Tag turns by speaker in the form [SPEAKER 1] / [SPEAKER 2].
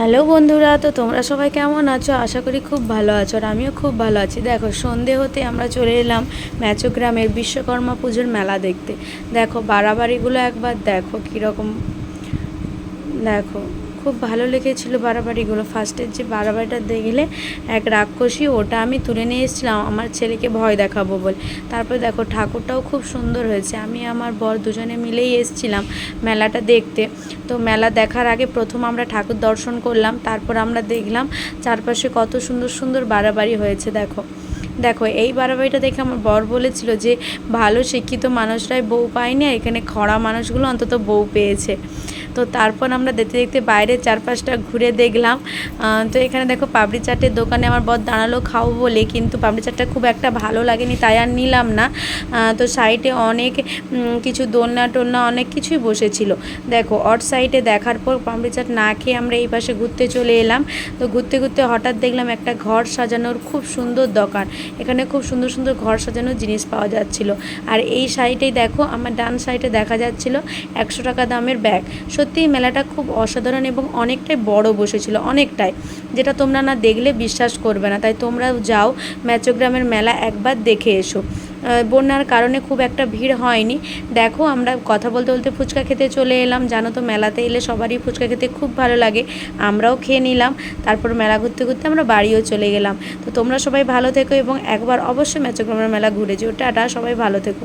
[SPEAKER 1] Hello বন্ধুরা, তো তোমরা সবাই কেমন আছো? আশা করি খুব ভালো আছো আর আমিও খুব ভালো আছি। দেখো, সন্ধে হতে আমরা চলে এলাম ম্যাচোগ্রামের বিশ্বকর্মা পুজোর মেলা দেখতে। দেখো, বাড়াবাড়িগুলো একবার দেখো কীরকম। দেখো খুব ভালো লেগেছিলো বাড়াবাড়িগুলো। ফার্স্টের যে বাড়াবাড়িটা দেখলে এক রাক্ষসী, ওটা আমি তুলে নিয়ে এসেছিলাম, আমার ছেলেকে ভয় দেখাবো বলে। তারপরে দেখো ঠাকুরটাও খুব সুন্দর হয়েছে। আমি আমার বর দুজনে মিলেই এসেছিলাম মেলাটা দেখতে। তো মেলা দেখার আগে প্রথম আমরা ঠাকুর দর্শন করলাম, তারপর আমরা দেখলাম চারপাশে কত সুন্দর সুন্দর বাড়াবাড়ি হয়েছে, দেখো। দেখো, এই বাড়াবাড়িটা দেখে আমার বর বলেছিল যে, ভালো শিক্ষিত মানুষরাই বউ পায়নি এখানে খরা মানুষগুলো অন্তত বউ পেয়েছে। তো তারপর আমরা দেখতে দেখতে বাইরের চারপাশটা ঘুরে দেখলাম। তো এখানে দেখো পাপড়ি চাটের দোকানে আমার বর দাঁড়াল খাব বলে, কিন্তু পাপড়ি চাটটা খুব একটা ভালো লাগেনি, তাই আর নিলাম না। তো সাইডে অনেক কিছু দোলনা টোলনা অনেক কিছুই বসেছিল। দেখো, অট সাইডে দেখার পর পাপড়ি চাট না খেয়ে আমরা এই পাশে ঘুরতে চলে এলাম। তো ঘুরতে ঘুরতে হঠাৎ দেখলাম একটা ঘর সাজানোর খুব সুন্দর দোকান। এখানে খুব সুন্দর সুন্দর ঘর সাজানোর জিনিস পাওয়া যাচ্ছিল। আর এই সাইডেই দেখো, আমার ডান সাইডে দেখা যাচ্ছিল একশো টাকা দামের ব্যাগ। সত্যিই মেলাটা খুব অসাধারণ এবং অনেকটাই বড় বসেছিল, অনেকটাই। যেটা তোমরা না দেখলে বিশ্বাস করবে না। তাই তোমরাও যাও ম্যাচোগ্রামের মেলা একবার দেখে এসো। বন্যার কারণে খুব একটা ভিড় হয়নি। দেখো, আমরা কথা বলতে বলতে ফুচকা খেতে চলে এলাম। জানো তো, মেলাতে এলে সবারই ফুচকা খেতে খুব ভালো লাগে। আমরাও খেয়ে নিলাম। তারপর মেলা ঘুরতে ঘুরতে আমরা বাড়িও চলে গেলাম। তো তোমরা সবাই ভালো থেকো এবং একবার অবশ্যই ম্যাচোগ্রামের মেলা ঘুরে যেও। টাটা, সবাই ভালো থেকো।